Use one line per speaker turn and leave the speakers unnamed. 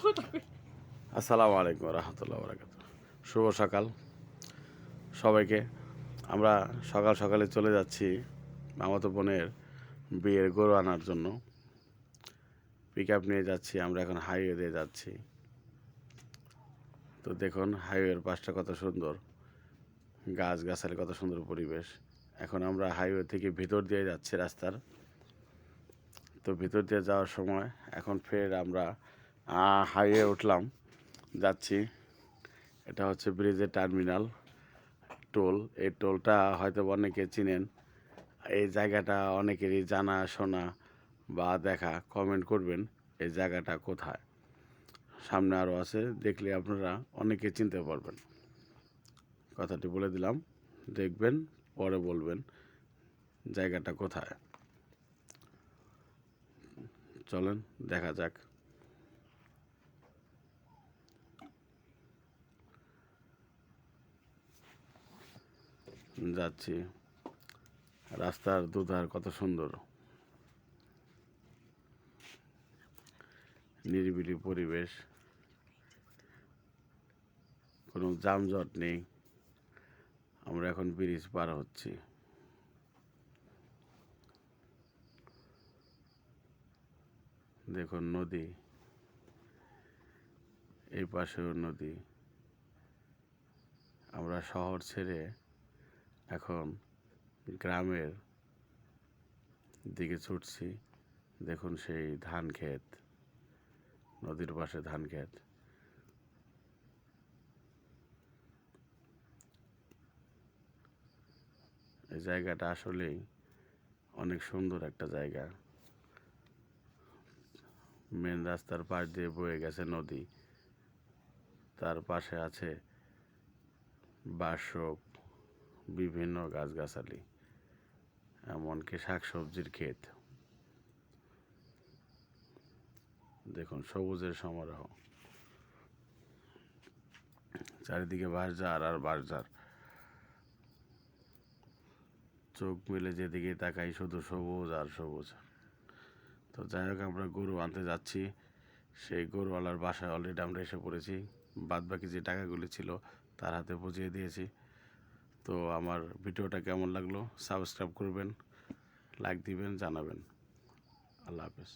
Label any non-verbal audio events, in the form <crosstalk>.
<laughs> আসসালামু আলাইকুম রহমতুল্লাহ বরাকাত শুভ সকাল। সবাইকে আমরা সকাল সকালে চলে যাচ্ছি মামাতো বোনের বিয়ের গরু আনার জন্য। পিক আপ নিয়ে যাচ্ছি, আমরা এখন হাইওয়ে দিয়ে যাচ্ছি। তো দেখুন হাইওয়ের পাশটা কত সুন্দর। গাছ গাছালি কত সুন্দর পরিবেশ। এখন আমরা হাইওয়ে থেকে ভিতর দিয়ে যাচ্ছি রাস্তার। তো ভিতর দিয়ে যাওয়ার সময় এখন ফের আমরা হাইওয়ে উঠলাম, যাচ্ছি। এটা হচ্ছে ব্রিজের টার্মিনাল, টোল। এই টোলটা হয়তো অনেকে চিনেন। এই জায়গাটা অনেকেরই জানা, শোনা বা দেখা। কমেন্ট করবেন, এই জায়গাটা কোথায়? সামনে আরও আছে, দেখলে আপনারা অনেকে চিনতে পারবেন। কথাটি বলে দিলাম, দেখবেন, পরে বলবেন জায়গাটা কোথায়। চলেন, দেখা যাক। যাচ্ছি। রাস্তার দুধার কত সুন্দর। নিরিবিলি পরিবেশ। কোনো যানজট নেই। আমরা এখন ব্রিজ পার হচ্ছি। দেখুন নদী। এই পাশেও নদী। আমরা শহর ছেড়ে এখন গ্রামের দিকে ছুটছি। দেখুন সেই ধান ক্ষেত, নদীর পাশে ধান ক্ষেত। এই জায়গাটা আসলেই অনেক সুন্দর একটা জায়গা। মেন রাস্তার পাশ দিয়ে বয়ে গেছে নদী। তার পাশে আছে বাসক বিভিন্ন গাছগাছালি, এমনকি শাকসবজির ক্ষেত। দেখুন, সবুজের সমারোহ। চারিদিকে বাঁশঝাড় আর বাঁশঝাড়। চোখ মেলে যেদিকে তাকাই শুধু সবুজ আর সবুজ। তো যাই হোক, আমরা গরু আনতে যাচ্ছি। সেই গরুওয়ালার বাসায় অলরেডি আমরা এসে পড়েছি। বাদ বাকি যে টাকাগুলি ছিল, তার হাতে বুঝিয়ে দিয়েছি। তো আমার ভিডিওটা কেমন লাগল? সাবস্ক্রাইব করবেন লাইক দিবেন জানাবেন। আল্লাহ হাফেজ।